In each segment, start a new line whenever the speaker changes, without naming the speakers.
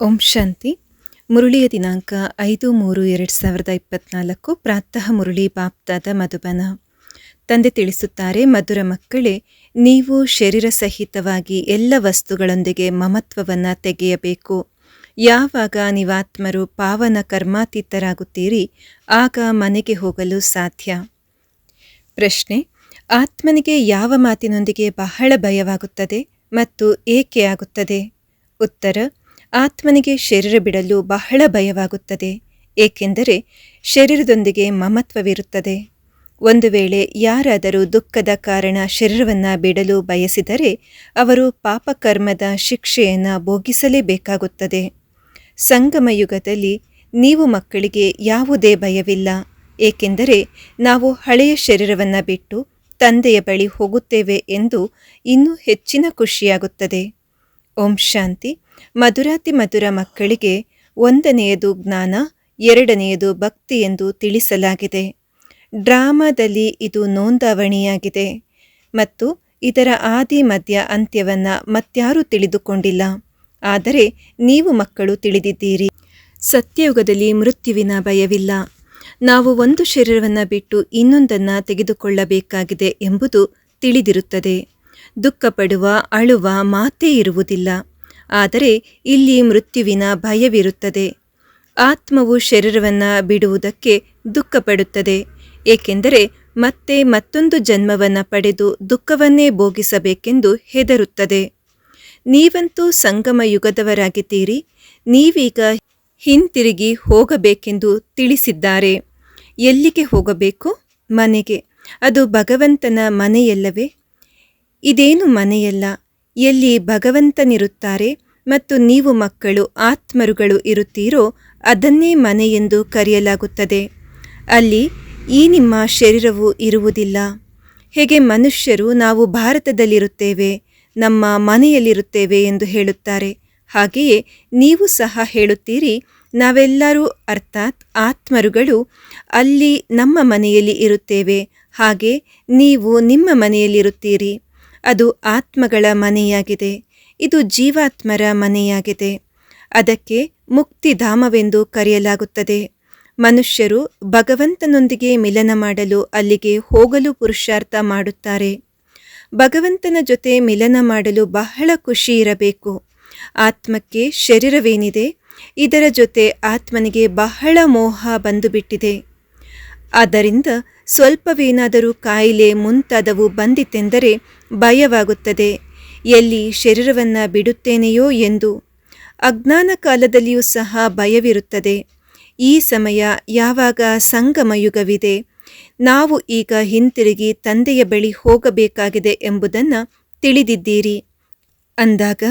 ಓಂ ಶಾಂತಿ. ಮುರುಳಿಯ ದಿನಾಂಕ ಐದು ಮೂರು ಎರಡು ಸಾವಿರದ ಇಪ್ಪತ್ನಾಲ್ಕು, ಪ್ರಾತಃ ಮುರುಳಿ ಬಾಪ್ತಾದ ಮಧುಬನ. ತಂದೆ ತಿಳಿಸುತ್ತಾರೆ, ಮಧುರ ಮಕ್ಕಳೇ, ನೀವು ಶರೀರ ಸಹಿತವಾಗಿ ಎಲ್ಲ ವಸ್ತುಗಳೊಂದಿಗೆ ಮಮತ್ವವನ್ನು ತೆಗೆಯಬೇಕು. ಯಾವಾಗ ನೀವಾತ್ಮರು ಪಾವನ ಕರ್ಮಾತೀತರಾಗುತ್ತೀರಿ, ಆಗ ಮನೆಗೆ ಹೋಗಲು ಸಾಧ್ಯ. ಪ್ರಶ್ನೆ, ಆತ್ಮನಿಗೆ ಯಾವ ಮಾತಿನೊಂದಿಗೆ ಬಹಳ ಭಯವಾಗುತ್ತದೆ ಮತ್ತು ಏಕೆ ಆಗುತ್ತದೆ? ಉತ್ತರ ಆತ್ಮನಿಗೆ ಶರೀರ ಬಿಡಲು ಬಹಳ ಭಯವಾಗುತ್ತದೆ, ಏಕೆಂದರೆ ಶರೀರದೊಂದಿಗೆ ಮಮತ್ವವಿರುತ್ತದೆ. ಒಂದು ವೇಳೆ ಯಾರಾದರೂ ದುಃಖದ ಕಾರಣ ಶರೀರವನ್ನು ಬಿಡಲು ಬಯಸಿದರೆ ಅವರು ಪಾಪಕರ್ಮದ ಶಿಕ್ಷೆಯನ್ನು ಭೋಗಿಸಲೇಬೇಕಾಗುತ್ತದೆ. ಸಂಗಮ ಯುಗದಲ್ಲಿ ನೀವು ಮಕ್ಕಳಿಗೆ ಯಾವುದೇ ಭಯವಿಲ್ಲ, ಏಕೆಂದರೆ ನಾವು ಹಳೆಯ ಶರೀರವನ್ನು ಬಿಟ್ಟು ತಂದೆಯ ಬಳಿ ಹೋಗುತ್ತೇವೆ ಎಂದು ಇನ್ನೂ ಹೆಚ್ಚಿನ ಖುಷಿಯಾಗುತ್ತದೆ. ಓಂ ಶಾಂತಿ. ಮಧುರಾತಿ ಮಧುರ ಮಕ್ಕಳಿಗೆ ಒಂದನೆಯದು ಜ್ಞಾನ, ಎರಡನೆಯದು ಭಕ್ತಿ ಎಂದು ತಿಳಿಸಲಾಗಿದೆ. ಡ್ರಾಮಾದಲ್ಲಿ ಇದು ನೋಂದಾವಣಿಯಾಗಿದೆ ಮತ್ತು ಇದರ ಆದಿ, ಮಧ್ಯ ಅಂತ್ಯವನ್ನು ಮತ್ಯಾರೂ ತಿಳಿದುಕೊಂಡಿಲ್ಲ. ಆದರೆ ನೀವು ಮಕ್ಕಳು ತಿಳಿದಿದ್ದೀರಿ. ಸತ್ಯಯುಗದಲ್ಲಿ ಮೃತ್ಯುವಿನ ಭಯವಿಲ್ಲ. ನಾವು ಒಂದು ಶರೀರವನ್ನು ಬಿಟ್ಟು ಇನ್ನೊಂದನ್ನು ತೆಗೆದುಕೊಳ್ಳಬೇಕಾಗಿದೆ ಎಂಬುದು ತಿಳಿದಿರುತ್ತದೆ. ದುಃಖಪಡುವ, ಅಳುವ ಮಾತೇ ಇರುವುದಿಲ್ಲ. ಆದರೆ ಇಲ್ಲಿ ಮೃತ್ಯುವಿನ ಭಯವಿರುತ್ತದೆ. ಆತ್ಮವು ಶರೀರವನ್ನು ಬಿಡುವುದಕ್ಕೆ ದುಃಖಪಡುತ್ತದೆ. ಏಕೆಂದರೆ ಮತ್ತೆ ಮತ್ತೊಂದು ಜನ್ಮವನ್ನು ಪಡೆದು ದುಃಖವನ್ನೇ ಭೋಗಿಸಬೇಕೆಂದು ಹೆದರುತ್ತದೆ. ನೀವಂತೂ ಸಂಗಮ ಯುಗದವರಾಗಿದ್ದೀರಿ. ನೀವೀಗ ಹಿಂತಿರುಗಿ ಹೋಗಬೇಕೆಂದು ತಿಳಿಸಿದ್ದಾರೆ. ಎಲ್ಲಿಗೆ ಹೋಗಬೇಕು? ಮನೆಗೆ. ಅದು ಭಗವಂತನ ಮನೆಯಲ್ಲವೇ? ಇದೇನು ಮನೆಯಲ್ಲ? ಎಲ್ಲಿ ಭಗವಂತನಿರುತ್ತಾರೆ ಮತ್ತು ನೀವು ಮಕ್ಕಳು, ಆತ್ಮರುಗಳು ಇರುತ್ತೀರೋ ಅದನ್ನೇ ಮನೆ ಎಂದು ಕರೆಯಲಾಗುತ್ತದೆ. ಅಲ್ಲಿ ಈ ನಿಮ್ಮ ಶರೀರವು ಇರುವುದಿಲ್ಲ. ಹೇಗೆ ಮನುಷ್ಯರು ನಾವು ಭಾರತದಲ್ಲಿರುತ್ತೇವೆ, ನಮ್ಮ ಮನೆಯಲ್ಲಿರುತ್ತೇವೆ ಎಂದು ಹೇಳುತ್ತಾರೆ. ಹಾಗೆಯೇ ನೀವು ಸಹ ಹೇಳುತ್ತೀರಿ, ನಾವೆಲ್ಲರೂ ಅರ್ಥಾತ್ ಆತ್ಮರುಗಳು ಅಲ್ಲಿ ನಮ್ಮ ಮನೆಯಲ್ಲಿ ಇರುತ್ತೇವೆ. ಹಾಗೆ ನೀವು ನಿಮ್ಮ ಮನೆಯಲ್ಲಿರುತ್ತೀರಿ. ಅದು ಆತ್ಮಗಳ ಮನೆಯಾಗಿದೆ. ಇದು ಜೀವಾತ್ಮರ ಮನೆಯಾಗಿದೆ. ಅದಕ್ಕೆ ಮುಕ್ತಿಧಾಮವೆಂದು ಕರೆಯಲಾಗುತ್ತದೆ. ಮನುಷ್ಯರು ಭಗವಂತನೊಂದಿಗೆ ಮಿಲನ ಮಾಡಲು ಅಲ್ಲಿಗೆ ಹೋಗಲು ಪುರುಷಾರ್ಥ ಮಾಡುತ್ತಾರೆ. ಭಗವಂತನ ಜೊತೆ ಮಿಲನ ಮಾಡಲು ಬಹಳ ಖುಷಿ ಇರಬೇಕು. ಆತ್ಮಕ್ಕೆ ಶರೀರವೇನಿದೆ, ಇದರ ಜೊತೆ ಆತ್ಮನಿಗೆ ಬಹಳ ಮೋಹ ಬಂದುಬಿಟ್ಟಿದೆ. ಆದ್ದರಿಂದ ಸ್ವಲ್ಪವೇನಾದರೂ ಕಾಯಿಲೆ ಮುಂತಾದವು ಬಂದಿತೆಂದರೆ ಭಯವಾಗುತ್ತದೆ. ಎಲ್ಲಿ ಶರೀರವನ್ನು ಬಿಡುತ್ತೇನೆಯೋ ಎಂದು. ಅಜ್ಞಾನ ಕಾಲದಲ್ಲಿಯೂ ಸಹ ಭಯವಿರುತ್ತದೆ. ಈ ಸಮಯ ಯಾವಾಗ ಸಂಗಮಯುಗವಿದೆ ನಾವು ಈಗ ಹಿಂತಿರುಗಿ ತಂದೆಯ ಬಳಿ ಹೋಗಬೇಕಾಗಿದೆ ಎಂಬುದನ್ನು ತಿಳಿದಿದ್ದೀರಿ. ಅಂದಾಗ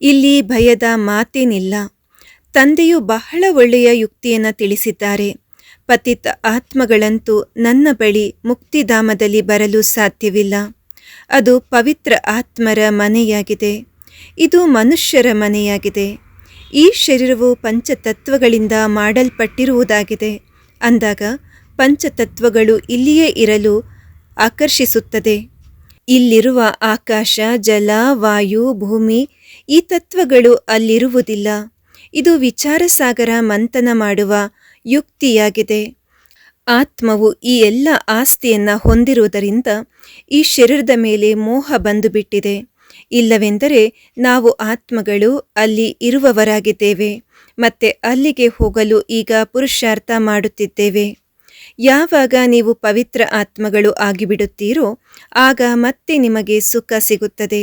ಇಲ್ಲಿ ಭಯದ ಮಾತೇನಿಲ್ಲ. ತಂದೆಯು ಬಹಳ ಒಳ್ಳೆಯ ಯುಕ್ತಿಯನ್ನು ತಿಳಿಸಿದ್ದಾರೆ. ಪತಿತ ಆತ್ಮಗಳಂತೂ ನನ್ನ ಬಳಿ ಮುಕ್ತಿಧಾಮದಲ್ಲಿ ಬರಲು ಸಾಧ್ಯವಿಲ್ಲ. ಅದು ಪವಿತ್ರ ಆತ್ಮರ ಮನೆಯಾಗಿದೆ. ಇದು ಮನುಷ್ಯರ ಮನೆಯಾಗಿದೆ. ಈ ಶರೀರವು ಪಂಚತತ್ವಗಳಿಂದ ಮಾಡಲ್ಪಟ್ಟಿರುವುದಾಗಿದೆ. ಅಂದಾಗ ಪಂಚತತ್ವಗಳು ಇಲ್ಲಿಯೇ ಇರಲು ಆಕರ್ಷಿಸುತ್ತದೆ. ಇಲ್ಲಿರುವ ಆಕಾಶ, ಜಲ, ವಾಯು, ಭೂಮಿ ಈ ತತ್ವಗಳು ಅಲ್ಲಿರುವುದಿಲ್ಲ. ಇದು ವಿಚಾರಸಾಗರ ಮಂಥನ ಮಾಡುವ ಯುಕ್ತಿಯಾಗಿದೆ. ಆತ್ಮವು ಈ ಎಲ್ಲ ಆಸ್ತಿಯನ್ನು ಹೊಂದಿರುವುದರಿಂದ ಈ ಶರೀರದ ಮೇಲೆ ಮೋಹ ಬಂದುಬಿಟ್ಟಿದೆ. ಇಲ್ಲವೆಂದರೆ ನಾವು ಆತ್ಮಗಳು ಅಲ್ಲಿ ಇರುವವರಾಗಿದ್ದೇವೆ, ಮತ್ತೆ ಅಲ್ಲಿಗೆ ಹೋಗಲು ಈಗ ಪುರುಷಾರ್ಥ ಮಾಡುತ್ತಿದ್ದೇವೆ. ಯಾವಾಗ ನೀವು ಪವಿತ್ರ ಆತ್ಮಗಳು ಆಗಿಬಿಡುತ್ತೀರೋ, ಆಗ ಮತ್ತೆ ನಿಮಗೆ ಸುಖ ಸಿಗುತ್ತದೆ,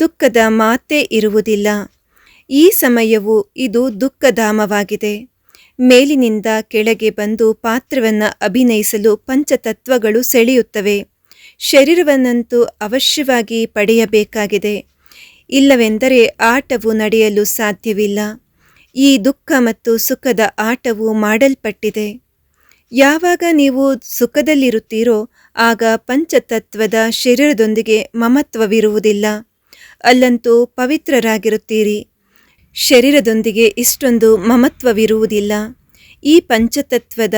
ದುಃಖದ ಮಾತೇ ಇರುವುದಿಲ್ಲ. ಈ ಸಮಯವು ಇದು ದುಃಖಧಾಮವಾಗಿದೆ. ಮೇಲಿನಿಂದ ಕೆಳಗೆ ಬಂದು ಪಾತ್ರವನ್ನು ಅಭಿನಯಿಸಲು ಪಂಚತತ್ವಗಳು ಸೆಳೆಯುತ್ತವೆ. ಶರೀರವನ್ನಂತೂ ಅವಶ್ಯವಾಗಿ ಪಡೆಯಬೇಕಾಗಿದೆ. ಇಲ್ಲವೆಂದರೆ ಆಟವು ನಡೆಯಲು ಸಾಧ್ಯವಿಲ್ಲ. ಈ ದುಃಖ ಮತ್ತು ಸುಖದ ಆಟವು ಮಾಡಲ್ಪಟ್ಟಿದೆ. ಯಾವಾಗ ನೀವು ಸುಖದಲ್ಲಿರುತ್ತೀರೋ ಆಗ ಪಂಚತತ್ವದ ಶರೀರದೊಂದಿಗೆ ಮಮತ್ವವಿರುವುದಿಲ್ಲ. ಅಲ್ಲಂತೂ ಪವಿತ್ರರಾಗಿರುತ್ತೀರಿ. ಶರೀರದೊಂದಿಗೆ ಇಷ್ಟೊಂದು ಮಮತ್ವವಿರುವುದಿಲ್ಲ. ಈ ಪಂಚತತ್ವದ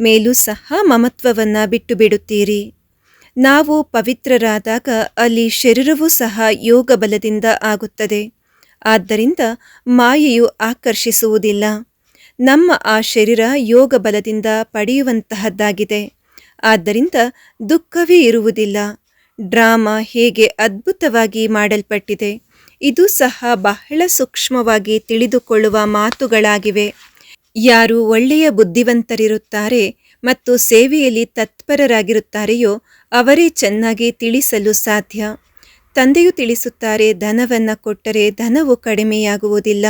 ಮೇಲೂ ಸಹ ಮಮತ್ವವನ್ನು ಬಿಟ್ಟು ಬಿಡುತ್ತೀರಿ ನಾವು ಪವಿತ್ರರಾದಾಗ ಅಲ್ಲಿ ಶರೀರವೂ ಸಹ ಯೋಗ ಬಲದಿಂದ ಆಗುತ್ತದೆ. ಆದ್ದರಿಂದ ಮಾಯೆಯು ಆಕರ್ಷಿಸುವುದಿಲ್ಲ. ನಮ್ಮ ಆ ಶರೀರ ಯೋಗ ಬಲದಿಂದ ಪಡೆಯುವಂತಹದ್ದಾಗಿದೆ. ಆದ್ದರಿಂದ ದುಃಖವೇ ಇರುವುದಿಲ್ಲ. ಡ್ರಾಮಾ ಹೇಗೆ ಅದ್ಭುತವಾಗಿ ಮಾಡಲ್ಪಟ್ಟಿದೆ. ಇದು ಸಹ ಬಹಳ ಸೂಕ್ಷ್ಮವಾಗಿ ತಿಳಿದುಕೊಳ್ಳುವ ಮಾತುಗಳಾಗಿವೆ. ಯಾರು ಒಳ್ಳೆಯ ಬುದ್ಧಿವಂತರಿರುತ್ತಾರೆ ಮತ್ತು ಸೇವೆಯಲ್ಲಿ ತತ್ಪರರಾಗಿರುತ್ತಾರೆಯೋ ಅವರೇ ಚೆನ್ನಾಗಿ ತಿಳಿಸಲು ಸಾಧ್ಯ. ತಂದೆಯು ತಿಳಿಸುತ್ತಾರೆ, ಧನವನ್ನು ಕೊಟ್ಟರೆ ಧನವು ಕಡಿಮೆಯಾಗುವುದಿಲ್ಲ.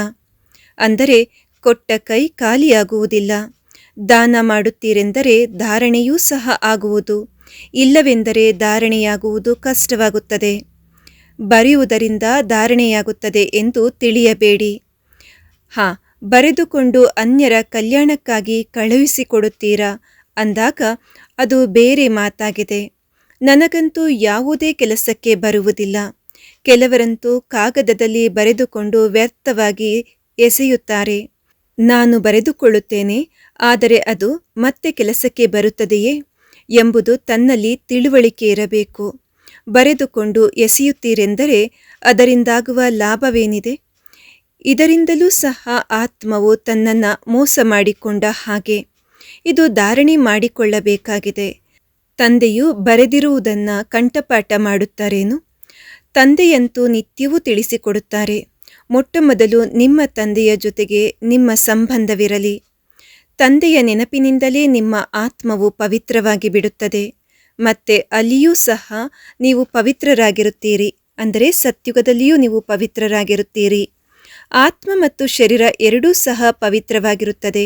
ಅಂದರೆ, ಕೊಟ್ಟ ಕೈ ಖಾಲಿಯಾಗುವುದಿಲ್ಲ. ದಾನ ಮಾಡುತ್ತೀರೆಂದರೆ, ಧಾರಣೆಯೂ ಸಹ ಆಗುವುದು. ಇಲ್ಲವೆಂದರೆ, ಧಾರಣೆಯಾಗುವುದು ಕಷ್ಟವಾಗುತ್ತದೆ. ಬರೆಯುವುದರಿಂದ ಧಾರಣೆಯಾಗುತ್ತದೆ ಎಂದು ತಿಳಿಯಬೇಡಿ. ಹಾ, ಬರೆದುಕೊಂಡು ಅನ್ಯರ ಕಲ್ಯಾಣಕ್ಕಾಗಿ ಕಳುಹಿಸಿಕೊಡುತ್ತೀರಾ? ಅಂದಾಗ ಅದು ಬೇರೆ ಮಾತಾಗಿದೆ. ನನಗಂತೂ ಯಾವುದೇ ಕೆಲಸಕ್ಕೆ ಬರುವುದಿಲ್ಲ. ಕೆಲವರಂತೂ ಕಾಗದದಲ್ಲಿ ಬರೆದುಕೊಂಡು ವ್ಯರ್ಥವಾಗಿ ಎಸೆಯುತ್ತಾರೆ. ನಾನು ಬರೆದುಕೊಳ್ಳುತ್ತೇನೆ, ಆದರೆ ಅದು ಮತ್ತೆ ಕೆಲಸಕ್ಕೆ ಬರುತ್ತದೆಯೇ? ಎಂಬುದು ತನ್ನಲ್ಲಿ ತಿಳುವಳಿಕೆ ಇರಬೇಕು. ಬರೆದುಕೊಂಡು ಎಸೆಯುತ್ತೀರೆಂದರೆ ಅದರಿಂದಾಗುವ ಲಾಭವೇನಿದೆ? ಇದರಿಂದಲೂ ಸಹ ಆತ್ಮವು ತನ್ನನ್ನು ಮೋಸ ಮಾಡಿಕೊಂಡ ಹಾಗೆ ಇದು ಧಾರಣೆ ಮಾಡಿಕೊಳ್ಳಬೇಕಾಗಿದೆ. ತಂದೆಯು ಬರೆದಿರುವುದನ್ನು ಕಂಠಪಾಠ ಮಾಡುತ್ತಾರೇನು? ತಂದೆಯಂತೂ ನಿತ್ಯವೂ ತಿಳಿಸಿಕೊಡುತ್ತಾರೆ. ಮೊಟ್ಟಮೊದಲು ನಿಮ್ಮ ತಂದೆಯ ಜೊತೆಗೆ ನಿಮ್ಮ ಸಂಬಂಧವಿರಲಿ. ತಂದೆಯ ನೆನಪಿನಿಂದಲೇ ನಿಮ್ಮ ಆತ್ಮವು ಪವಿತ್ರವಾಗಿ ಬಿಡುತ್ತದೆ. ಮತ್ತೆ ಅಲ್ಲಿಯೂ ಸಹ ನೀವು ಪವಿತ್ರರಾಗಿರುತ್ತೀರಿ. ಅಂದರೆ ಸತ್ಯುಗದಲ್ಲಿಯೂ ನೀವು ಪವಿತ್ರರಾಗಿರುತ್ತೀರಿ. ಆತ್ಮ ಮತ್ತು ಶರೀರ ಎರಡೂ ಸಹ ಪವಿತ್ರವಾಗಿರುತ್ತದೆ.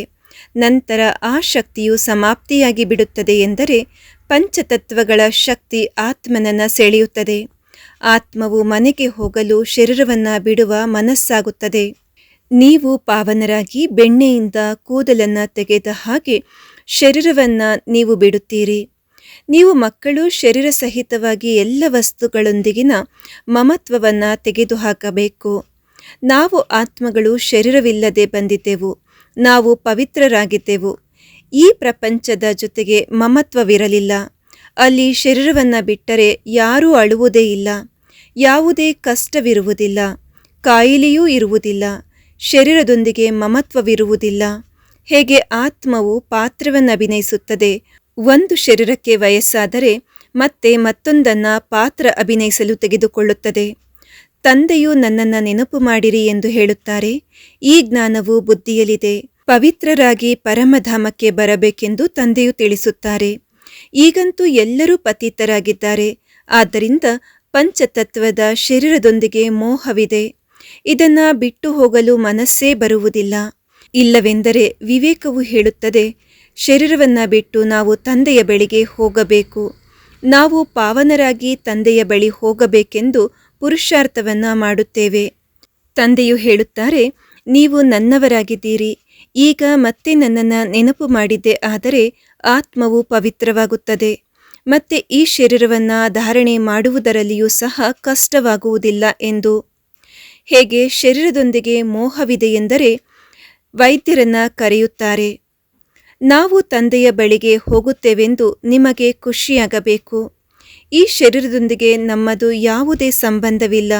ನಂತರ ಆ ಶಕ್ತಿಯು ಸಮಾಪ್ತಿಯಾಗಿ ಬಿಡುತ್ತದೆ ಎಂದರೆ ಪಂಚತತ್ವಗಳ ಶಕ್ತಿ ಆತ್ಮನನ್ನು ಸೆಳೆಯುತ್ತದೆ. ಆತ್ಮವು ಮನೆಗೆ ಹೋಗಲು ಶರೀರವನ್ನು ಬಿಡುವ ಮನಸ್ಸಾಗುತ್ತದೆ. ನೀವು ಪಾವನರಾಗಿ ಬೆಣ್ಣೆಯಿಂದ ಕೂದಲನ್ನು ತೆಗೆದ ಹಾಗೆ ಶರೀರವನ್ನು ನೀವು ಬಿಡುತ್ತೀರಿ. ನೀವು ಮಕ್ಕಳು ಶರೀರ ಸಹಿತವಾಗಿ ಎಲ್ಲ ವಸ್ತುಗಳೊಂದಿಗಿನ ಮಮತ್ವವನ್ನು ತೆಗೆದುಹಾಕಬೇಕು. ನಾವು ಆತ್ಮಗಳು ಶರೀರವಿಲ್ಲದೆ ಬಂದಿದ್ದೆವು. ನಾವು ಪವಿತ್ರರಾಗಿದ್ದೆವು. ಈ ಪ್ರಪಂಚದ ಜೊತೆಗೆ ಮಮತ್ವವಿರಲಿಲ್ಲ. ಅಲ್ಲಿ ಶರೀರವನ್ನು ಬಿಟ್ಟರೆ ಯಾರೂ ಅಳುವುದೇ ಇಲ್ಲ. ಯಾವುದೇ ಕಷ್ಟವಿರುವುದಿಲ್ಲ. ಕಾಯಿಲೆಯೂ ಇರುವುದಿಲ್ಲ. ಶರೀರದೊಂದಿಗೆ ಮಮತ್ವವಿರುವುದಿಲ್ಲ. ಹೇಗೆ ಆತ್ಮವು ಪಾತ್ರವನ್ನು ಅಭಿನಯಿಸುತ್ತದೆ ಒಂದು ಶರೀರಕ್ಕೆ ವಯಸ್ಸಾದರೆ ಮತ್ತೆ ಮತ್ತೊಂದನ್ನು ಪಾತ್ರ ಅಭಿನಯಿಸಲು ತೆಗೆದುಕೊಳ್ಳುತ್ತದೆ. ತಂದೆಯು ನನ್ನನ್ನು ನೆನಪು ಮಾಡಿರಿ ಎಂದು ಹೇಳುತ್ತಾರೆ. ಈ ಜ್ಞಾನವು ಬುದ್ಧಿಯಲ್ಲಿದೆ. ಪವಿತ್ರರಾಗಿ ಪರಮಧಾಮಕ್ಕೆ ಬರಬೇಕೆಂದು ತಂದೆಯು ತಿಳಿಸುತ್ತಾರೆ. ಈಗಂತೂ ಎಲ್ಲರೂ ಪತಿತರಾಗಿದ್ದಾರೆ. ಆದ್ದರಿಂದ ಪಂಚತತ್ವದ ಶರೀರದೊಂದಿಗೆ ಮೋಹವಿದೆ. ಇದನ್ನ ಬಿಟ್ಟು ಹೋಗಲು ಮನಸ್ಸೇ ಬರುವುದಿಲ್ಲ. ಇಲ್ಲವೆಂದರೆ ವಿವೇಕವು ಹೇಳುತ್ತದೆ ಶರೀರವನ್ನ ಬಿಟ್ಟು ನಾವು ತಂದೆಯ ಬಳಿಗೆ ಹೋಗಬೇಕು. ನಾವು ಪಾವನರಾಗಿ ತಂದೆಯ ಬಳಿ ಹೋಗಬೇಕೆಂದು ಪುರುಷಾರ್ಥವನ್ನು ಮಾಡುತ್ತೇವೆ. ತಂದೆಯು ಹೇಳುತ್ತಾರೆ, ನೀವು ನನ್ನವರಾಗಿದ್ದೀರಿ. ಈಗ ಮತ್ತೆ ನನ್ನನ್ನು ನೆನಪು ಮಾಡಿದ್ದೆ ಆದರೆ ಆತ್ಮವು ಪವಿತ್ರವಾಗುತ್ತದೆ. ಮತ್ತೆ ಈ ಶರೀರವನ್ನು ಧಾರಣೆ ಮಾಡುವುದರಲ್ಲಿಯೂ ಸಹ ಕಷ್ಟವಾಗುವುದಿಲ್ಲ ಎಂದು. ಹೇಗೆ? ಶರೀರದೊಂದಿಗೆ ಮೋಹವಿದೆ ಎಂದರೆ ವೈದ್ಯರನ್ನ ಕರೆಯುತ್ತಾರೆ. ನಾವು ತಂದೆಯ ಬಳಿಗೆ ಹೋಗುತ್ತೇವೆಂದು ನಿಮಗೆ ಖುಷಿಯಾಗಬೇಕು. ಈ ಶರೀರದೊಂದಿಗೆ ನಮ್ಮದು ಯಾವುದೇ ಸಂಬಂಧವಿಲ್ಲ.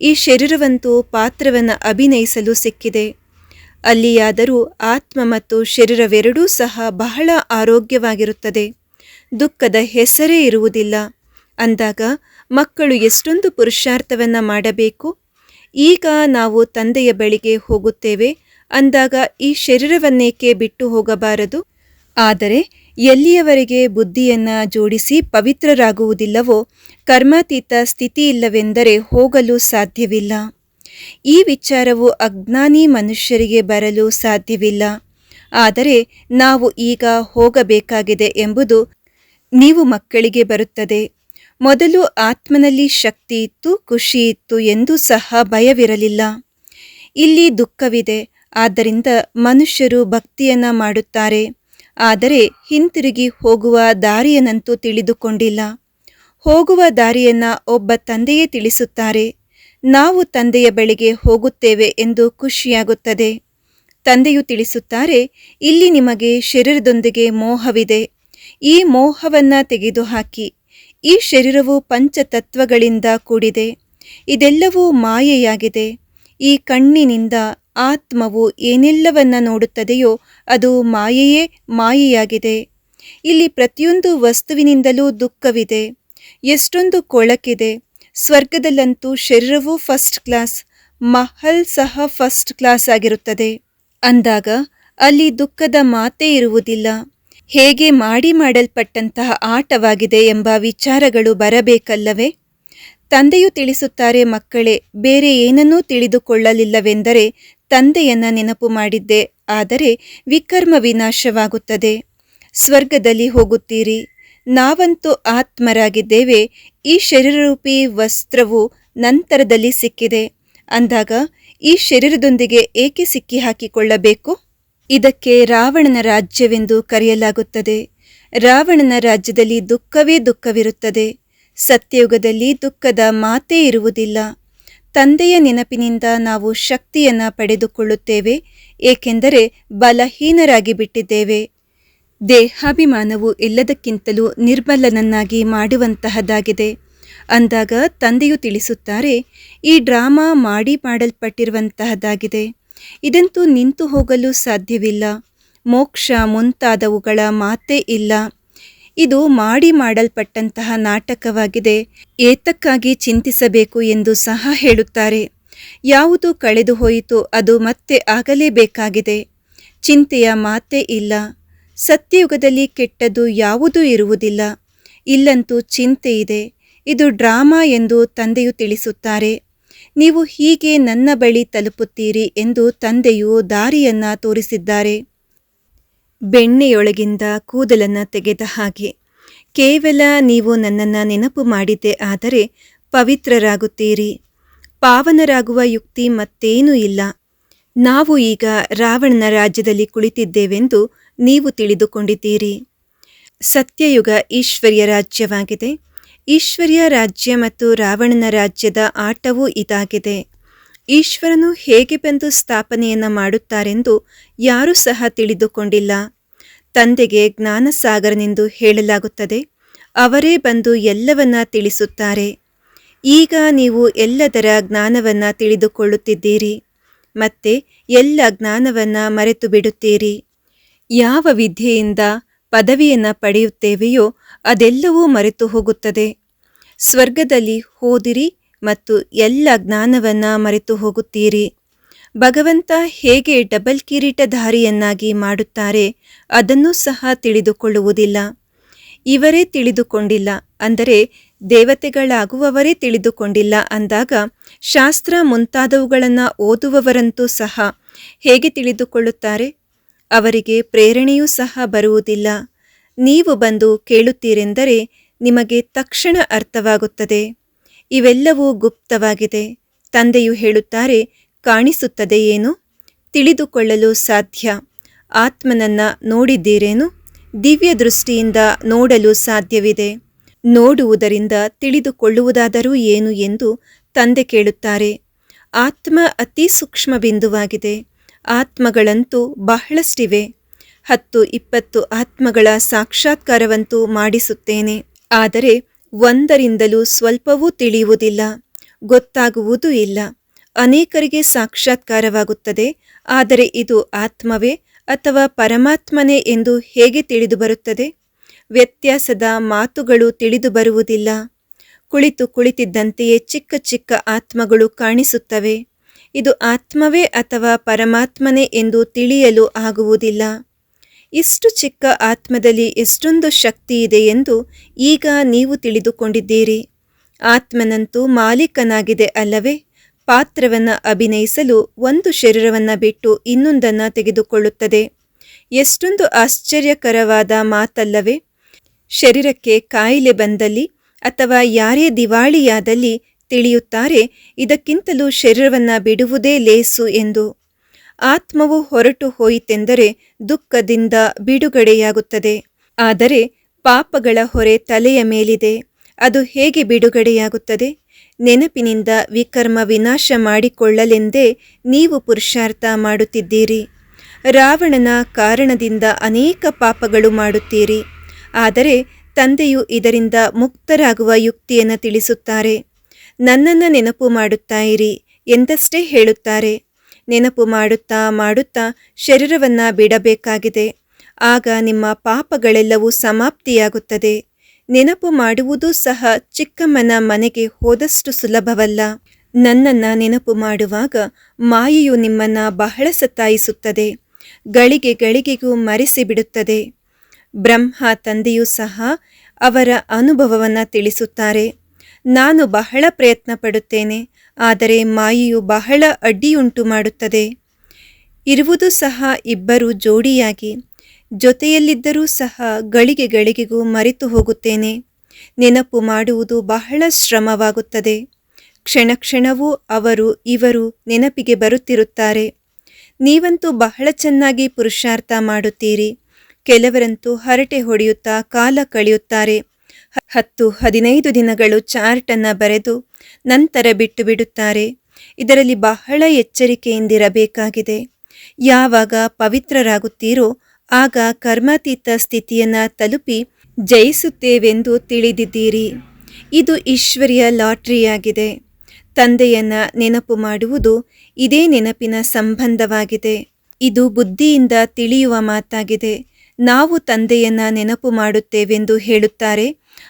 ಈ ಶರೀರವಂತೂ ಪಾತ್ರವನ್ನು ಅಭಿನಯಿಸಲು ಸಿಕ್ಕಿದೆ. ಅಲ್ಲಿಯಾದರೂ ಆತ್ಮ ಮತ್ತು ಶರೀರವೆರಡೂ ಸಹ ಬಹಳ ಆರೋಗ್ಯವಾಗಿರುತ್ತದೆ. ದುಃಖದ ಹೆಸರೇ ಇರುವುದಿಲ್ಲ. ಅಂದಾಗ ಮಕ್ಕಳು ಎಷ್ಟೊಂದು ಪುರುಷಾರ್ಥವನ್ನು ಮಾಡಬೇಕು. ಈಗ ನಾವು ತಂದೆಯ ಬಳಿಗೆ ಹೋಗುತ್ತೇವೆ. ಅಂದಾಗ ಈ ಶರೀರವನ್ನೇಕೆ ಬಿಟ್ಟು ಹೋಗಬಾರದು? ಆದರೆ ಎಲ್ಲಿಯವರೆಗೆ ಬುದ್ಧಿಯನ್ನ ಜೋಡಿಸಿ ಪವಿತ್ರರಾಗುವುದಿಲ್ಲವೋ ಕರ್ಮಾತೀತ ಸ್ಥಿತಿ ಇಲ್ಲವೆಂದರೆ ಹೋಗಲು ಸಾಧ್ಯವಿಲ್ಲ. ಈ ವಿಚಾರವು ಅಜ್ಞಾನಿ ಮನುಷ್ಯರಿಗೆ ಬರಲು ಸಾಧ್ಯವಿಲ್ಲ. ಆದರೆ ನಾವು ಈಗ ಹೋಗಬೇಕಾಗಿದೆ ಎಂಬುದು ನೀವು ಮಕ್ಕಳಿಗೆ ಬರುತ್ತದೆ. ಮೊದಲು ಆತ್ಮನಲ್ಲಿ ಶಕ್ತಿ ಇತ್ತು, ಖುಷಿ ಇತ್ತು ಎಂದು ಸಹ ಭಯವಿರಲಿಲ್ಲ. ಇಲ್ಲಿ ದುಃಖವಿದೆ ಆದ್ದರಿಂದ ಮನುಷ್ಯರು ಭಕ್ತಿಯನ್ನ ಮಾಡುತ್ತಾರೆ. ಆದರೆ ಹಿಂತಿರುಗಿ ಹೋಗುವ ದಾರಿಯನ್ನಂತೂ ತಿಳಿದುಕೊಂಡಿಲ್ಲ. ಹೋಗುವ ದಾರಿಯನ್ನ ಒಬ್ಬ ತಂದೆಯೇ ತಿಳಿಸುತ್ತಾರೆ. ನಾವು ತಂದೆಯ ಬಳಿಗೆ ಹೋಗುತ್ತೇವೆ ಎಂದು ಖುಷಿಯಾಗುತ್ತದೆ. ತಂದೆಯು ತಿಳಿಸುತ್ತಾರೆ, ಇಲ್ಲಿ ನಿಮಗೆ ಶರೀರದೊಂದಿಗೆ ಮೋಹವಿದೆ. ಈ ಮೋಹವನ್ನ ತೆಗೆದುಹಾಕಿ. ಈ ಶರೀರವು ಪಂಚತತ್ವಗಳಿಂದ ಕೂಡಿದೆ. ಇದೆಲ್ಲವೂ ಮಾಯೆಯಾಗಿದೆ. ಈ ಕಣ್ಣಿನಿಂದ ಆತ್ಮವು ಏನೆಲ್ಲವನ್ನ ನೋಡುತ್ತದೆಯೋ ಅದು ಮಾಯೆಯೇ ಮಾಯೆಯಾಗಿದೆ. ಇಲ್ಲಿ ಪ್ರತಿಯೊಂದು ವಸ್ತುವಿನಿಂದಲೂ ದುಃಖವಿದೆ. ಎಷ್ಟೊಂದು ಕೊಳಕಿದೆ. ಸ್ವರ್ಗದಲ್ಲಂತೂ ಶರೀರವೂ ಫಸ್ಟ್ ಕ್ಲಾಸ್ ಮಹಲ್ ಸಹ ಫಸ್ಟ್ ಕ್ಲಾಸ್ ಆಗಿರುತ್ತದೆ. ಅಂದಾಗ ಅಲ್ಲಿ ದುಃಖದ ಮಾತೇ ಇರುವುದಿಲ್ಲ. ಹೇಗೆ ಮಾಡಿ ಮಾಡಲ್ಪಟ್ಟಂತಹ ಆಟವಾಗಿದೆ ಎಂಬ ವಿಚಾರಗಳು ಬರಬೇಕಲ್ಲವೇ? ತಂದೆಯು ತಿಳಿಸುತ್ತಾರೆ ಮಕ್ಕಳೇ, ಬೇರೆ ಏನನ್ನೂ ತಿಳಿದುಕೊಳ್ಳಲಿಲ್ಲವೆಂದರೆ ತಂದೆಯನ್ನ ನೆನಪು ಮಾಡಿದ್ದೆ, ಆದರೆ ವಿಕರ್ಮ ವಿನಾಶವಾಗುತ್ತದೆ. ಸ್ವರ್ಗದಲ್ಲಿ ಹೋಗುತ್ತೀರಿ. ನಾವಂತೂ ಆತ್ಮರಾಗಿದ್ದೇವೆ. ಈ ಶರೀರರೂಪಿ ವಸ್ತ್ರವು ನಂತರದಲ್ಲಿ ಸಿಕ್ಕಿದೆ. ಅಂದಾಗ ಈ ಶರೀರದೊಂದಿಗೆ ಏಕೆ ಸಿಕ್ಕಿ ಹಾಕಿಕೊಳ್ಳಬೇಕು ಇದಕ್ಕೆ ರಾವಣನ ರಾಜ್ಯವೆಂದು ಕರೆಯಲಾಗುತ್ತದೆ. ರಾವಣನ ರಾಜ್ಯದಲ್ಲಿ ದುಃಖವೇ ದುಃಖವಿರುತ್ತದೆ. ಸತ್ಯಯುಗದಲ್ಲಿ ದುಃಖದ ಮಾತೇ ಇರುವುದಿಲ್ಲ. ತಂದೆಯ ನೆನಪಿನಿಂದ ನಾವು ಶಕ್ತಿಯನ್ನು ಪಡೆದುಕೊಳ್ಳುತ್ತೇವೆ, ಏಕೆಂದರೆ ಬಲಹೀನರಾಗಿ ಬಿಟ್ಟಿದ್ದೇವೆ. ದೇಹಾಭಿಮಾನವು ಎಲ್ಲದಕ್ಕಿಂತಲೂ ನಿರ್ಬಲನನ್ನಾಗಿ ಮಾಡುವಂತಹದ್ದಾಗಿದೆ. ಅಂದಾಗ ತಂದೆಯು ತಿಳಿಸುತ್ತಾರೆ, ಈ ಡ್ರಾಮಾ ಮಾಡಿ ಮಾಡಲ್ಪಟ್ಟಿರುವಂತಹದ್ದಾಗಿದೆ. ಇದಂತೂ ನಿಂತು ಹೋಗಲು ಸಾಧ್ಯವಿಲ್ಲ. ಮೋಕ್ಷ ಮುಂತಾದವುಗಳ ಮಾತೇ ಇಲ್ಲ. ಇದು ಮಾಡಿ ಮಾಡಲ್ಪಟ್ಟಂತಹ ನಾಟಕವಾಗಿದೆ. ಏತಕ್ಕಾಗಿ ಚಿಂತಿಸಬೇಕು ಎಂದು ಸಹ ಹೇಳುತ್ತಾರೆ. ಯಾವುದು ಕಳೆದು ಹೋಯಿತು ಅದು ಮತ್ತೆ ಆಗಲೇಬೇಕಾಗಿದೆ. ಚಿಂತೆಯ ಮಾತೇ ಇಲ್ಲ. ಸತ್ಯಯುಗದಲ್ಲಿ ಕೆಟ್ಟದ್ದು ಯಾವುದೂ ಇರುವುದಿಲ್ಲ. ಇಲ್ಲಂತೂ ಚಿಂತೆ ಇದೆ. ಇದು ಡ್ರಾಮಾ ಎಂದು ತಂದೆಯು ತಿಳಿಸುತ್ತಾರೆ. ನೀವು ಹೀಗೆ ನನ್ನ ಬಳಿ ತಲುಪುತ್ತೀರಿ ಎಂದು ತಂದೆಯು ದಾರಿಯನ್ನ ತೋರಿಸಿದ್ದಾರೆ. ಬೆಣ್ಣೆಯೊಳಗಿಂದ ಕೂದಲನ್ನ ತೆಗೆದ ಹಾಗೆ. ಕೇವಲ ನೀವು ನನ್ನನ್ನು ನೆನಪು ಮಾಡಿದ್ದೆ ಆದರೆ ಪವಿತ್ರರಾಗುತ್ತೀರಿ. ಪಾವನರಾಗುವ ಯುಕ್ತಿ ಮತ್ತೇನೂ ಇಲ್ಲ. ನಾವು ಈಗ ರಾವಣನ ರಾಜ್ಯದಲ್ಲಿ ಕುಳಿತಿದ್ದೇವೆಂದು ನೀವು ತಿಳಿದುಕೊಂಡಿದ್ದೀರಿ. ಸತ್ಯಯುಗ ಈಶ್ವರ್ಯ ರಾಜ್ಯವಾಗಿದೆ. ಈಶ್ವರ್ಯ ರಾಜ್ಯ ಮತ್ತು ರಾವಣನ ರಾಜ್ಯದ ಆಟವೂ ಇದಾಗಿದೆ. ಈಶ್ವರನು ಹೇಗೆ ಬಂದು ಸ್ಥಾಪನೆಯನ್ನು ಮಾಡುತ್ತಾರೆಂದು ಯಾರೂ ಸಹ ತಿಳಿದುಕೊಂಡಿಲ್ಲ. ತಂದೆಗೆ ಜ್ಞಾನಸಾಗರನೆಂದು ಹೇಳಲಾಗುತ್ತದೆ, ಅವರೇ ಬಂದು ಎಲ್ಲವನ್ನ ತಿಳಿಸುತ್ತಾರೆ. ಈಗ ನೀವು ಎಲ್ಲದರ ಜ್ಞಾನವನ್ನ ತಿಳಿದುಕೊಳ್ಳುತ್ತಿದ್ದೀರಿ, ಮತ್ತೆ ಎಲ್ಲ ಜ್ಞಾನವನ್ನ ಮರೆತು ಬಿಡುತ್ತೀರಿ ಯಾವ ವಿದ್ಯೆಯಿಂದ ಪದವಿಯನ್ನ ಪಡೆಯುತ್ತೇವೆಯೋ ಅದೆಲ್ಲವೂ ಮರೆತು ಹೋಗುತ್ತದೆ ಸ್ವರ್ಗದಲ್ಲಿ ಹೋದಿರಿ ಮತ್ತು ಎಲ್ಲ ಜ್ಞಾನವನ್ನ ಮರೆತು ಹೋಗುತ್ತೀರಿ. ಭಗವಂತ ಹೇಗೆ ಡಬಲ್ ಕಿರೀಟಧಾರಿಯನ್ನಾಗಿ ಮಾಡುತ್ತಾರೆ ಅದನ್ನೂ ಸಹ ತಿಳಿದುಕೊಳ್ಳುವುದಿಲ್ಲ. ಇವರೇ ತಿಳಿದುಕೊಂಡಿಲ್ಲ ಅಂದರೆ ದೇವತೆಗಳಾಗುವವರೇ ತಿಳಿದುಕೊಂಡಿಲ್ಲ ಅಂದಾಗ ಶಾಸ್ತ್ರ ಮುಂತಾದವುಗಳನ್ನು ಓದುವವರಂತೂ ಸಹ ಹೇಗೆ ತಿಳಿದುಕೊಳ್ಳುತ್ತಾರೆ? ಅವರಿಗೆ ಪ್ರೇರಣೆಯೂ ಸಹ ಬರುವುದಿಲ್ಲ. ನೀವು ಬಂದು ಕೇಳುತ್ತೀರೆಂದರೆ ನಿಮಗೆ ತಕ್ಷಣ ಅರ್ಥವಾಗುತ್ತದೆ. ಇವೆಲ್ಲವೂ ಗುಪ್ತವಾಗಿದೆ. ತಂದೆಯು ಹೇಳುತ್ತಾರೆ, ಕಾಣಿಸುತ್ತದೆಯೇನು? ತಿಳಿದುಕೊಳ್ಳಲು ಸಾಧ್ಯ. ಆತ್ಮನನ್ನ ನೋಡಿದ್ದೀರೇನು? ದಿವ್ಯ ದೃಷ್ಟಿಯಿಂದ ನೋಡಲು ಸಾಧ್ಯವಿದೆ. ನೋಡುವುದರಿಂದ ತಿಳಿದುಕೊಳ್ಳುವುದಾದರೂ ಏನು ಎಂದು ತಂದೆ ಕೇಳುತ್ತಾರೆ. ಆತ್ಮ ಅತಿ ಸೂಕ್ಷ್ಮ ಬಿಂದುವಾಗಿದೆ. ಆತ್ಮಗಳಂತೂ ಬಹಳಷ್ಟಿವೆ. ಹತ್ತು ಇಪ್ಪತ್ತು ಆತ್ಮಗಳ ಸಾಕ್ಷಾತ್ಕಾರವಂತೂ ಮಾಡಿಸುತ್ತೇನೆ. ಆದರೆ ಒಂದರಿಂದಲೂ ಸ್ವಲ್ಪವೂ ತಿಳಿಯುವುದಿಲ್ಲ, ಗೊತ್ತಾಗುವುದೂ ಇಲ್ಲ. ಅನೇಕರಿಗೆ ಸಾಕ್ಷಾತ್ಕಾರವಾಗುತ್ತದೆ, ಆದರೆ ಇದು ಆತ್ಮವೇ ಅಥವಾ ಪರಮಾತ್ಮನೇ ಎಂದು ಹೇಗೆ ತಿಳಿದು ಬರುತ್ತದೆ ವ್ಯತ್ಯಾಸದ ಮಾತುಗಳು ತಿಳಿದು ಬರುವುದಿಲ್ಲ ಕುಳಿತು ಕುಳಿತಿದ್ದಂತೆಯೇ ಚಿಕ್ಕ ಚಿಕ್ಕ ಆತ್ಮಗಳು ಕಾಣಿಸುತ್ತವೆ. ಇದು ಆತ್ಮವೇ ಅಥವಾ ಪರಮಾತ್ಮನೇ ಎಂದು ತಿಳಿಯಲು ಆಗುವುದಿಲ್ಲ. ಇಷ್ಟು ಚಿಕ್ಕ ಆತ್ಮದಲ್ಲಿ ಎಷ್ಟೊಂದು ಶಕ್ತಿ ಇದೆ ಎಂದು ಈಗ ನೀವು ತಿಳಿದುಕೊಂಡಿದ್ದೀರಿ. ಆತ್ಮನಂತೂ ಮಾಲೀಕನಾಗಿದೆ ಅಲ್ಲವೇ? ಪಾತ್ರವನ್ನು ಅಭಿನಯಿಸಲು ಒಂದು ಶರೀರವನ್ನು ಬಿಟ್ಟು ಇನ್ನೊಂದನ್ನು ತೆಗೆದುಕೊಳ್ಳುತ್ತದೆ. ಎಷ್ಟೊಂದು ಆಶ್ಚರ್ಯಕರವಾದ ಮಾತಲ್ಲವೇ? ಶರೀರಕ್ಕೆ ಕಾಯಿಲೆ ಬಂದಲ್ಲಿ ಅಥವಾ ಯಾರೇ ದಿವಾಳಿಯಾದಲ್ಲಿ ತಿಳಿಯುತ್ತಾರೆ, ಇದಕ್ಕಿಂತಲೂ ಶರೀರವನ್ನು ಬಿಡುವುದೇ ಲೇಸು ಎಂದು. ಆತ್ಮವು ಹೊರಟು ಹೋಯಿತೆಂದರೆ ದುಃಖದಿಂದ ಬಿಡುಗಡೆಯಾಗುತ್ತದೆ. ಆದರೆ ಪಾಪಗಳ ಹೊರೆ ತಲೆಯ ಮೇಲಿದೆ. ಅದು ಹೇಗೆ ಬಿಡುಗಡೆಯಾಗುತ್ತದೆ? ನೆನಪಿನಿಂದ ವಿಕರ್ಮ ವಿನಾಶ ಮಾಡಿಕೊಳ್ಳಲೆಂದೇ ನೀವು ಪುರುಷಾರ್ಥ ಮಾಡುತ್ತಿದ್ದೀರಿ. ರಾವಣನ ಕಾರಣದಿಂದ ಅನೇಕ ಪಾಪಗಳು ಮಾಡುತ್ತೀರಿ. ಆದರೆ ತಂದೆಯು ಇದರಿಂದ ಮುಕ್ತರಾಗುವ ಯುಕ್ತಿಯನ್ನು ತಿಳಿಸುತ್ತಾರೆ. ನನ್ನನ್ನು ನೆನಪು ಮಾಡುತ್ತಾ ಇರಿ ಎಂದಷ್ಟೇ ಹೇಳುತ್ತಾರೆ. ನೆನಪು ಮಾಡುತ್ತಾ ಮಾಡುತ್ತಾ ಶರೀರವನ್ನು ಬಿಡಬೇಕಾಗಿದೆ. ಆಗ ನಿಮ್ಮ ಪಾಪಗಳೆಲ್ಲವೂ ಸಮಾಪ್ತಿಯಾಗುತ್ತದೆ. ನೆನಪು ಮಾಡುವುದೂ ಸಹ ಚಿಕ್ಕಮ್ಮನ ಮನೆಗೆ ಹೋದಷ್ಟು ಸುಲಭವಲ್ಲ. ನನ್ನನ್ನು ನೆನಪು ಮಾಡುವಾಗ ಮಾಯೆಯು ನಿಮ್ಮನ್ನು ಬಹಳ ಸತ್ತಾಯಿಸುತ್ತದೆ ಗಳಿಗೆ ಗಳಿಗೆಗೂ ಮರೆಸಿಬಿಡುತ್ತದೆ ಬ್ರಹ್ಮ ತಂದೆಯೂ ಸಹ ಅವರ ಅನುಭವವನ್ನು ತಿಳಿಸುತ್ತಾರೆ. ನಾನು ಬಹಳ ಪ್ರಯತ್ನ ಪಡುತ್ತೇನೆ. ಆದರೆ ಮಾಯಿಯು ಬಹಳ ಅಡ್ಡಿಯುಂಟು ಮಾಡುತ್ತದೆ. ಇರುವುದು ಸಹ ಇಬ್ಬರು ಜೋಡಿಯಾಗಿ, ಜೊತೆಯಲ್ಲಿದ್ದರೂ ಸಹ ಗಳಿಗೆ ಗಳಿಗೆಗೂ ಮರೆತು ಹೋಗುತ್ತೇನೆ. ನೆನಪು ಮಾಡುವುದು ಬಹಳ ಶ್ರಮವಾಗುತ್ತದೆ. ಕ್ಷಣ ಕ್ಷಣವೂ ಅವರು ಇವರು ನೆನಪಿಗೆ ಬರುತ್ತಿರುತ್ತಾರೆ. ನೀವಂತೂ ಬಹಳ ಚೆನ್ನಾಗಿ ಪುರುಷಾರ್ಥ ಮಾಡುತ್ತೀರಿ. ಕೆಲವರಂತೂ ಹರಟೆ ಹೊಡೆಯುತ್ತಾ ಕಾಲ ಕಳೆಯುತ್ತಾರೆ. ಹತ್ತು ಹದಿನೈದು ದಿನಗಳು ಚಾರ್ಟನ್ನು ಬರೆದು ನಂತರ ಬಿಟ್ಟು ಬಿಡುತ್ತಾರೆ. ಇದರಲ್ಲಿ ಬಹಳ ಎಚ್ಚರಿಕೆಯಿಂದಿರಬೇಕಾಗಿದೆ. ಯಾವಾಗ ಪವಿತ್ರರಾಗುತ್ತೀರೋ ಆಗ ಕರ್ಮಾತೀತ ಸ್ಥಿತಿಯನ್ನು ತಲುಪಿ ಜಯಿಸುತ್ತೇವೆಂದು ತಿಳಿದಿದ್ದೀರಿ. ಇದು ಈಶ್ವರಿಯ ಲಾಟ್ರಿಯಾಗಿದೆ. ತಂದೆಯನ್ನ ನೆನಪು ಮಾಡುವುದು ಇದೇ ನೆನಪಿನ ಸಂಬಂಧವಾಗಿದೆ. ಇದು ಬುದ್ಧಿಯಿಂದ ತಿಳಿಯುವ ಮಾತಾಗಿದೆ. ನಾವು ತಂದೆಯನ್ನ ನೆನಪು ಮಾಡುತ್ತೇವೆಂದು ಹೇಳುತ್ತಾರೆ.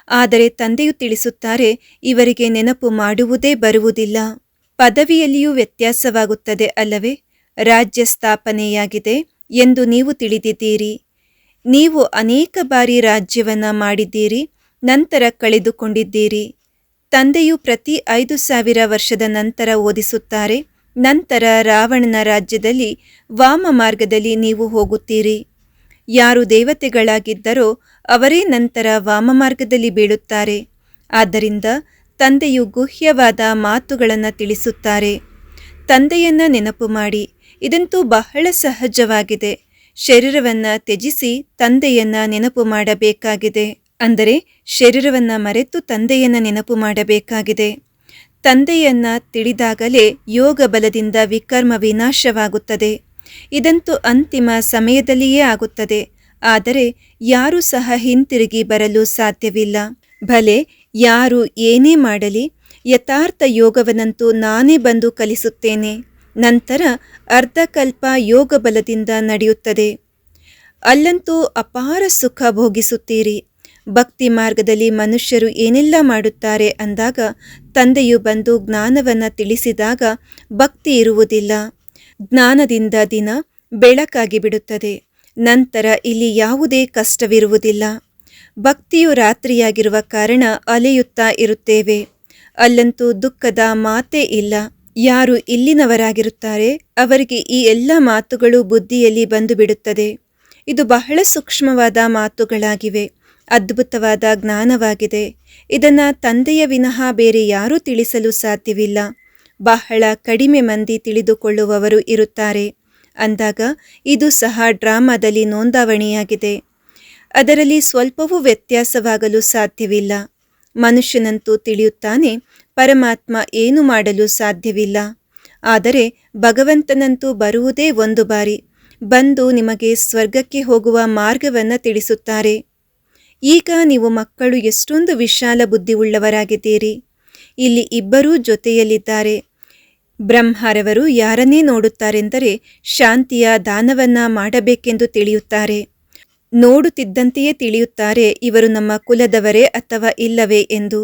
ಆದರೆ ತಂದೆಯು ತಿಳಿಸುತ್ತಾರೆ, ಇವರಿಗೆ ನೆನಪು ಮಾಡುವುದೇ ಬರುವುದಿಲ್ಲ. ಪದವಿಯಲ್ಲಿಯೂ ವ್ಯತ್ಯಾಸವಾಗುತ್ತದೆ ಅಲ್ಲವೇ? ರಾಜ್ಯ ಸ್ಥಾಪನೆಯಾಗಿದೆ ಎಂದು ನೀವು ತಿಳಿದಿದ್ದೀರಿ. ನೀವು ಅನೇಕ ಬಾರಿ ರಾಜ್ಯವನ್ನ ಮಾಡಿದ್ದೀರಿ, ನಂತರ ಕಳೆದುಕೊಂಡಿದ್ದೀರಿ. ತಂದೆಯು ಪ್ರತಿ ಐದು ಸಾವಿರ ವರ್ಷದ ನಂತರ ಓದಿಸುತ್ತಾರೆ, ನಂತರ ರಾವಣನ ರಾಜ್ಯದಲ್ಲಿ ವಾಮ ಮಾರ್ಗದಲ್ಲಿ ನೀವು ಹೋಗುತ್ತೀರಿ. ಯಾರು ದೇವತೆಗಳಾಗಿದ್ದರೋ ಅವರೇ ನಂತರ ವಾಮಮಾರ್ಗದಲ್ಲಿ ಬೀಳುತ್ತಾರೆ. ಆದ್ದರಿಂದ ತಂದೆಯು ಗುಹ್ಯವಾದ ಮಾತುಗಳನ್ನು ತಿಳಿಸುತ್ತಾರೆ. ತಂದೆಯನ್ನ ನೆನಪು ಮಾಡಿ, ಇದಂತೂ ಬಹಳ ಸಹಜವಾಗಿದೆ. ಶರೀರವನ್ನು ತ್ಯಜಿಸಿ ತಂದೆಯನ್ನ ನೆನಪು ಮಾಡಬೇಕಾಗಿದೆ. ಅಂದರೆ ಶರೀರವನ್ನು ಮರೆತು ತಂದೆಯನ್ನ ನೆನಪು ಮಾಡಬೇಕಾಗಿದೆ. ತಂದೆಯನ್ನ ತಿಳಿದಾಗಲೇ ಯೋಗ ಬಲದಿಂದ ವಿಕರ್ಮ ವಿನಾಶವಾಗುತ್ತದೆ. ಇದಂತೂ ಅಂತಿಮ ಸಮಯದಲ್ಲಿಯೇ ಆಗುತ್ತದೆ. ಆದರೆ ಯಾರೂ ಸಹ ಹಿಂತಿರುಗಿ ಬರಲು ಸಾಧ್ಯವಿಲ್ಲ. ಭಲೆ, ಯಾರು ಏನೇ ಮಾಡಲಿ, ಯಥಾರ್ಥ ಯೋಗವನ್ನಂತೂ ನಾನೇ ಬಂದು ಕಲಿಸುತ್ತೇನೆ. ನಂತರ ಅರ್ಧಕಲ್ಪ ಯೋಗ ಬಲದಿಂದ ನಡೆಯುತ್ತದೆ. ಅಲ್ಲಂತೂ ಅಪಾರ ಸುಖ ಭೋಗಿಸುತ್ತೀರಿ. ಭಕ್ತಿ ಮಾರ್ಗದಲ್ಲಿ ಮನುಷ್ಯರು ಏನೆಲ್ಲ ಮಾಡುತ್ತಾರೆ ಅಂದಾಗ ತಂದೆಯು ಬಂದು ಜ್ಞಾನವನ್ನು ತಿಳಿಸಿದಾಗ ಭಕ್ತಿ ಇರುವುದಿಲ್ಲ. ಜ್ಞಾನದಿಂದ ದಿನ ಬೆಳಕಾಗಿ ಬಿಡುತ್ತದೆ. ನಂತರ ಇಲ್ಲಿ ಯಾವುದೇ ಕಷ್ಟವಿರುವುದಿಲ್ಲ. ಭಕ್ತಿಯು ರಾತ್ರಿಯಾಗಿರುವ ಕಾರಣ ಅಲೆಯುತ್ತಾ ಇರುತ್ತೇವೆ. ಅಲ್ಲಂತೂ ದುಃಖದ ಮಾತೇ ಇಲ್ಲ. ಯಾರು ಇಲ್ಲಿನವರಾಗಿರುತ್ತಾರೆ, ಅವರಿಗೆ ಈ ಎಲ್ಲ ಮಾತುಗಳು ಬುದ್ಧಿಯಲ್ಲಿ ಬಂದು ಬಿಡುತ್ತದೆ ಇದು ಬಹಳ ಸೂಕ್ಷ್ಮವಾದ ಮಾತುಗಳಾಗಿವೆ. ಅದ್ಭುತವಾದ ಜ್ಞಾನವಾಗಿದೆ. ಇದನ್ನು ತಂದೆಯ ವಿನಃ ಬೇರೆ ಯಾರೂ ತಿಳಿಸಲು ಸಾಧ್ಯವಿಲ್ಲ. ಬಹಳ ಕಡಿಮೆ ಮಂದಿ ತಿಳಿದುಕೊಳ್ಳುವವರು ಇರುತ್ತಾರೆ. ಅಂದಾಗ ಇದು ಸಹ ಡ್ರಾಮಾದಲ್ಲಿ ನೋಂದಾವಣಿಯಾಗಿದೆ. ಅದರಲ್ಲಿ ಸ್ವಲ್ಪವೂ ವ್ಯತ್ಯಾಸವಾಗಲು ಸಾಧ್ಯವಿಲ್ಲ. ಮನುಷ್ಯನಂತೂ ತಿಳಿಯುತ್ತಾನೆ, ಪರಮಾತ್ಮ ಏನು ಮಾಡಲು ಸಾಧ್ಯವಿಲ್ಲ. ಆದರೆ ಭಗವಂತನಂತೂ ಬರುವುದೇ ಒಂದು ಬಾರಿ, ಬಂದು ನಿಮಗೆ ಸ್ವರ್ಗಕ್ಕೆ ಹೋಗುವ ಮಾರ್ಗವನ್ನು ತಿಳಿಸುತ್ತಾರೆ. ಈಗ ನೀವು ಮಕ್ಕಳು ಎಷ್ಟೊಂದು ವಿಶಾಲ ಬುದ್ಧಿ ಉಳ್ಳವರಾಗಿದ್ದೀರಿ ಇಲ್ಲಿ ಇಬ್ಬರೂ ಜೊತೆಯಲ್ಲಿದ್ದಾರೆ. ಬ್ರಹ್ಮರವರು ಯಾರನ್ನೇ ನೋಡುತ್ತಾರೆಂದರೆ ಶಾಂತಿಯ ದಾನವನ್ನ ಮಾಡಬೇಕೆಂದು ತಿಳಿಯುತ್ತಾರೆ. ನೋಡುತ್ತಿದ್ದಂತೆಯೇ ತಿಳಿಯುತ್ತಾರೆ, ಇವರು ನಮ್ಮ ಕುಲದವರೇ ಅಥವಾ ಇಲ್ಲವೇ ಎಂದು.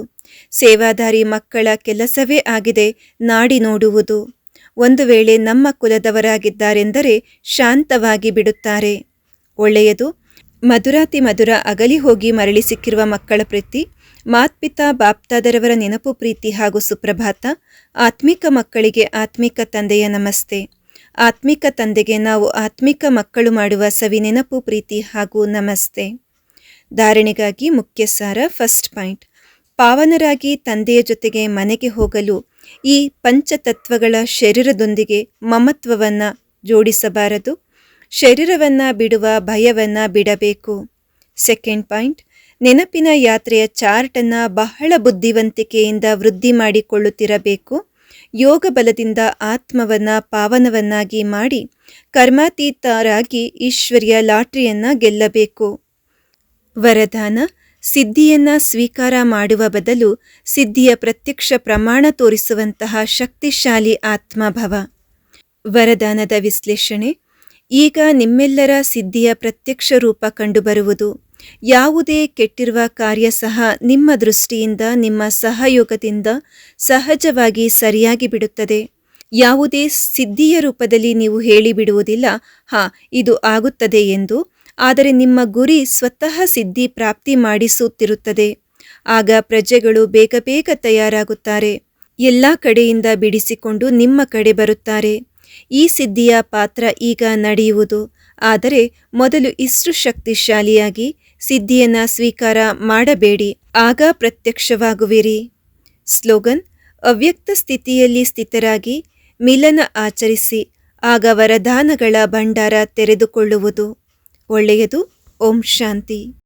ಸೇವಾದಾರಿ ಮಕ್ಕಳ ಕೆಲಸವೇ ಆಗಿದೆ, ನಾಡಿ ನೋಡುವುದು. ಒಂದು ವೇಳೆ ನಮ್ಮ ಕುಲದವರಾಗಿದ್ದಾರೆಂದರೆ ಶಾಂತವಾಗಿ ಬಿಡುತ್ತಾರೆ. ಒಳ್ಳೆಯದು, ಮಧುರಾತಿ ಮಧುರ ಅಗಲಿ ಹೋಗಿ ಮರಳಿ ಸಿಕ್ಕಿರುವ ಮಕ್ಕಳ ಪ್ರೀತಿ ಮಾತ್ಪಿತಾ ಬಾಪ್ತಾದರವರ ನೆನಪು ಪ್ರೀತಿ ಹಾಗೂ ಸುಪ್ರಭಾತ, ಆತ್ಮಿಕ ಮಕ್ಕಳಿಗೆ ಆತ್ಮಿಕ ತಂದೆಯ ನಮಸ್ತೆ. ಆತ್ಮಿಕ ತಂದೆಗೆ ನಾವು ಆತ್ಮಿಕ ಮಕ್ಕಳು ಮಾಡುವ ಸವಿ ನೆನಪು ಪ್ರೀತಿ ಹಾಗೂ ನಮಸ್ತೆ. ಧಾರಣೆಗಾಗಿ ಮುಖ್ಯ ಸಾರ ಫಸ್ಟ್ ಪಾಯಿಂಟ್. ಪಾವನರಾಗಿ ತಂದೆಯ ಜೊತೆಗೆ ಮನೆಗೆ ಹೋಗಲು ಈ ಪಂಚತತ್ವಗಳ ಶರೀರದೊಂದಿಗೆ ಮಮತ್ವವನ್ನು ಜೋಡಿಸಬಾರದು. ಶರೀರವನ್ನು ಬಿಡುವ ಭಯವನ್ನು ಬಿಡಬೇಕು. Second point. ನೆನಪಿನ ಯಾತ್ರೆಯ ಚಾರ್ಟನ್ನು ಬಹಳ ಬುದ್ಧಿವಂತಿಕೆಯಿಂದ ವೃದ್ಧಿ ಮಾಡಿಕೊಳ್ಳುತ್ತಿರಬೇಕು. ಯೋಗ ಬಲದಿಂದ ಆತ್ಮವನ್ನು ಪಾವನವನ್ನಾಗಿ ಮಾಡಿ ಕರ್ಮಾತೀತರಾಗಿ ಈಶ್ವರ್ಯ ಲಾಟ್ರಿಯನ್ನು ಗೆಲ್ಲಬೇಕು. ವರದಾನ, ಸಿದ್ಧಿಯನ್ನು ಸ್ವೀಕಾರ ಮಾಡುವ ಬದಲು ಸಿದ್ಧಿಯ ಪ್ರತ್ಯಕ್ಷ ಪ್ರಮಾಣ ತೋರಿಸುವಂತಹ ಶಕ್ತಿಶಾಲಿ ಆತ್ಮಭವ. ವರದಾನದ ವಿಶ್ಲೇಷಣೆ, ಈಗ ನಿಮ್ಮೆಲ್ಲರ ಸಿದ್ಧಿಯ ಪ್ರತ್ಯಕ್ಷ ರೂಪ ಕಂಡುಬರುವುದು. ಯಾವುದೇ ಕೆಟ್ಟಿರುವ ಕಾರ್ಯ ಸಹ ನಿಮ್ಮ ದೃಷ್ಟಿಯಿಂದ, ನಿಮ್ಮ ಸಹಯೋಗದಿಂದ ಸಹಜವಾಗಿ ಸರಿಯಾಗಿ ಬಿಡುತ್ತದೆ. ಯಾವುದೇ ಸಿದ್ಧಿಯ ರೂಪದಲ್ಲಿ ನೀವು ಹೇಳಿಬಿಡುವುದಿಲ್ಲ. ಹಾ, ಇದು ಆಗುತ್ತದೆ ಎಂದು. ಆದರೆ ನಿಮ್ಮ ಗುರಿ ಸ್ವತಃ ಸಿದ್ಧಿ ಪ್ರಾಪ್ತಿ ಮಾಡಿಸುತ್ತಿರುತ್ತದೆ. ಆಗ ಪ್ರಜೆಗಳು ಬೇಗ ಬೇಗ ತಯಾರಾಗುತ್ತಾರೆ. ಎಲ್ಲ ಕಡೆಯಿಂದ ಬಿಡಿಸಿಕೊಂಡು ನಿಮ್ಮ ಕಡೆ ಬರುತ್ತಾರೆ. ಈ ಸಿದ್ಧಿಯ ಪಾತ್ರ ಈಗ ನಡೆಯುವುದು. ಆದರೆ ಮೊದಲು ಇಷ್ಟು ಶಕ್ತಿಶಾಲಿಯಾಗಿ ಸಿದ್ಧಿಯನ್ನ ಸ್ವೀಕಾರ ಮಾಡಬೇಡಿ, ಆಗ ಪ್ರತ್ಯಕ್ಷವಾಗುವಿರಿ. ಸ್ಲೋಗನ್, ಅವ್ಯಕ್ತ ಸ್ಥಿತಿಯಲ್ಲಿ ಸ್ಥಿತರಾಗಿ ಮಿಲನ ಆಚರಿಸಿ, ಆಗ ವರದಾನಗಳ ಭಂಡಾರ ತೆರೆದುಕೊಳ್ಳುವುದು. ಒಳ್ಳೆಯದು, ಓಂ ಶಾಂತಿ.